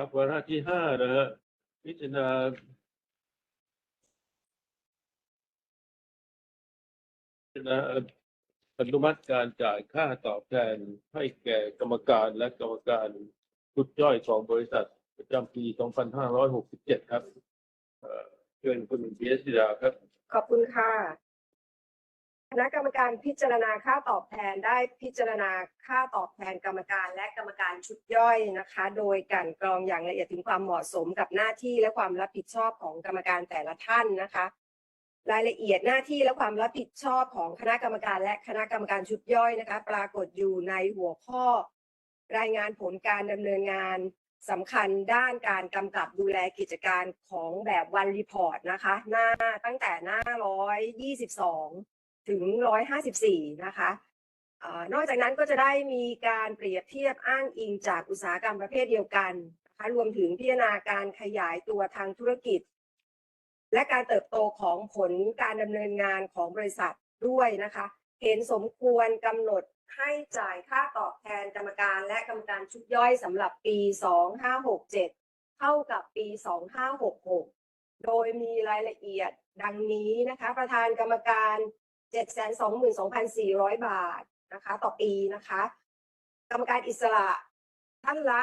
ครับวาระที่ห้านะฮะพิจารณาพิจารณาอนุมัติการจ่ายค่าตอบแทนให้แก่กรรมการและกรรมการชุดย่อยของบริษัทประจำปี 2567 ครับเอ่อเชิญคุณเบียสิดาครับ ขอบคุณค่ะ คณะกรรมการพิจารณาค่าตอบแทนได้พิจารณาค่าตอบแทนกรรมการและกรรมการชุดย่อยนะคะ โดยกลันกรองอย่างละเอียดถึงความเหมาะสมกับหน้าที่และความรับผิดชอบของกรรมการแต่ละท่านนะคะ รายละเอียดหน้าที่และความรับผิดชอบของคณะกรรมการและคณะกรรมการชุดย่อยนะคะ ปรากฏอยู่ในหัวข้อ รายงานผลการดำเนินงานสำคัญด้านการกำกับดูแลกิจการของแบบวันรีพอร์ตนะคะ หน้าตั้งแต่หน้า122 ถึง 154 นะคะเอ่อนอกจากนั้นก็จะได้มีการเปรียบเทียบอ้างอิงจากอุตสาหกรรมประเภทเดียวกันนะคะรวมถึงพิจารณาการขยายตัวทางธุรกิจ และการเติบโตของผลการดำเนินงานของบริษัทด้วยนะคะ เห็นสมควรกำหนดให้จ่ายค่าตอบแทนกรรมการและกรรมการชุดย่อยสำหรับปี 2567 เท่ากับปี 2566 โดยมีรายละเอียดดังนี้นะคะ ประธานกรรมการ 722,400 บาทนะคะ ต่อปีนะคะ กรรมการอิสระท่านละ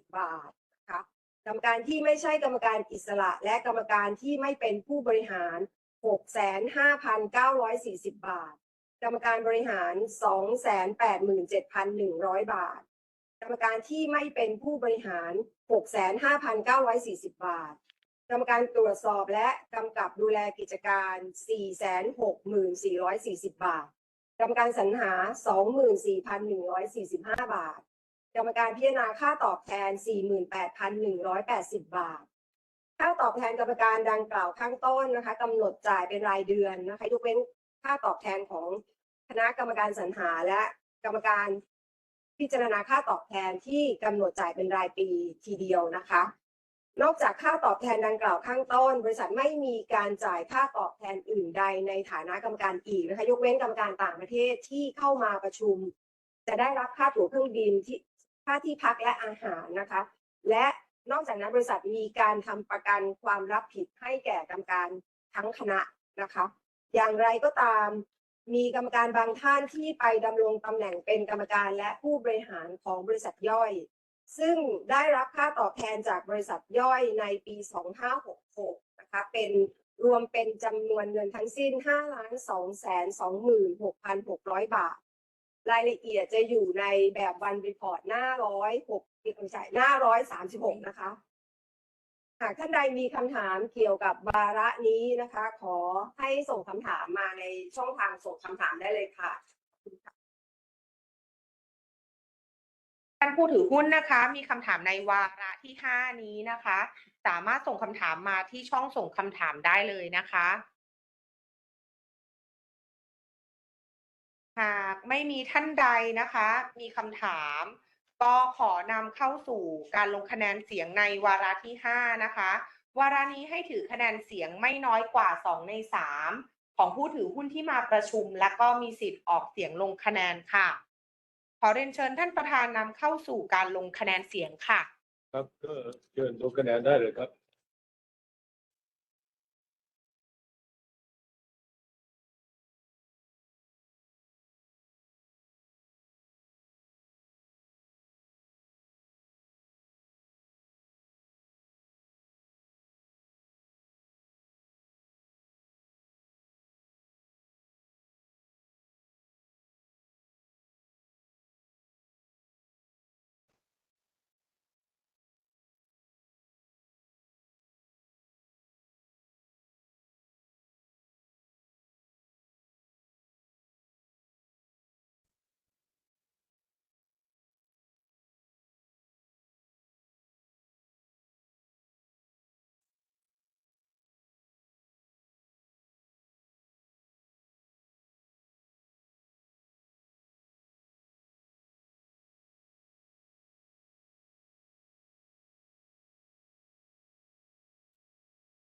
65,940 บาทนะคะกรรมการที่ไม่ใช่กรรมการอิสระ และกรรมการที่ไม่เป็นผู้บริหาร 65,940 บาท กรรมการบริหาร 287,100 บาท กรรมการที่ไม่เป็นผู้บริหาร 65,940 บาท กรรมการตรวจสอบและกำกับดูแลกิจการ 464,440 บาท กรรมการสรรหา 24,145 บาท กรรมการพิจารณาค่าตอบแทน 48,180 บาท ค่าตอบแทนกรรมการดังกล่าวข้างต้นนะคะกำหนดจ่ายเป็นรายเดือนนะคะยกเว้นค่าตอบแทนของคณะกรรมการสรรหาและกรรมการพิจารณาค่าตอบแทนที่กำหนดจ่ายเป็นรายปีทีเดียวนะคะ นอกจากค่าตอบแทนดังกล่าวข้างต้น บริษัทไม่มีการจ่ายค่าตอบแทนอื่นใดในฐานะกรรมการอีกนะคะยกเว้นกรรมการต่างประเทศที่เข้ามาประชุม จะได้รับค่าตั๋วเครื่องบินที่ค่าที่พักและอาหารนะคะ และนอกจากนั้นบริษัทมีการทำประกันความรับผิดให้แก่กรรมการทั้งคณะนะคะ อย่างไรก็ตามมีกรรมการบางท่านที่ไปดำรงตำแหน่งเป็นกรรมการและผู้บริหารของบริษัทย่อย ซึ่งได้รับค่าตอบแทนจากบริษัทย่อยในปี 2566 นะคะ เป็นรวมเป็นจำนวนเงินทั้งสิ้น 5 2 2 6 6 0 0 บาท รายละเอียดจะอยู่ในแบบวันรีพอร์ตหน้า106ไม่ใช่หน้า136นะคะ หากท่านใดมีคำถามเกี่ยวกับวาระนี้นะคะ ขอให้ส่งคำถามมาในช่องทางส่งคำถามได้เลยค่ะานผู้ถือหุ้นนะคะ มีคำถามในวาระที่ 5 นี้นะคะ สามารถส่งคำถามมาที่ช่องส่งคำถามได้เลยนะคะ หากไม่มีท่านใดนะคะ มีคำถาม ก็ขอนำเข้าสู่การลงคะแนนเสียงในวาระที่ 5 นะคะ วาระนี้ให้ถือคะแนนเสียงไม่น้อยกว่า 2 ใน 3 ของผู้ถือหุ้นที่มาประชุม และก็มีสิทธิ์ออกเสียงลงคะแนนค่ะ อเรียนเชิญท่านประธานนำเข้าสู่การลงคะแนนเสียงค่ะ ครับก็เชิญลงคะแนนได้เลยครับ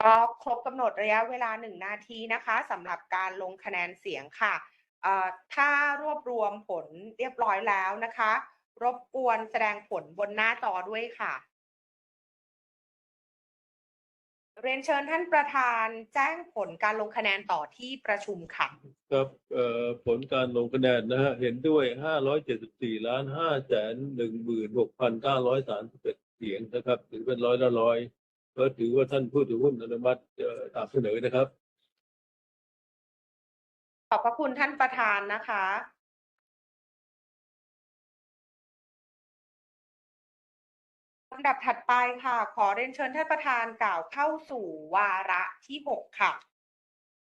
ก็ครบกำหนดระยะเวลาหนึ่งนาทีนะคะสำหรับการลงคะแนนเสียงค่ะ ถ้ารวบรวมผลเรียบร้อยแล้วนะคะ รบกวนแสดงผลบนหน้าจอด้วยค่ะ เรียนเชิญท่านประธานแจ้งผลการลงคะแนนต่อที่ประชุมค่ะ ครับผลการลงคะแนนนะฮะเห็นด้วย 574ล้าน5แสน16,931เสียงนะครับถือเป็นร้อยละร้อย ก็ถือว่าท่านผู้ถือหุ้นอนุมัติเอ่อตามเสนอนะครับ ขอบพระคุณท่านประธานนะคะ ลำดับถัดไปค่ะ ขอเรียนเชิญท่านประธานกล่าวเข้าสู่วาระที่หกค่ะ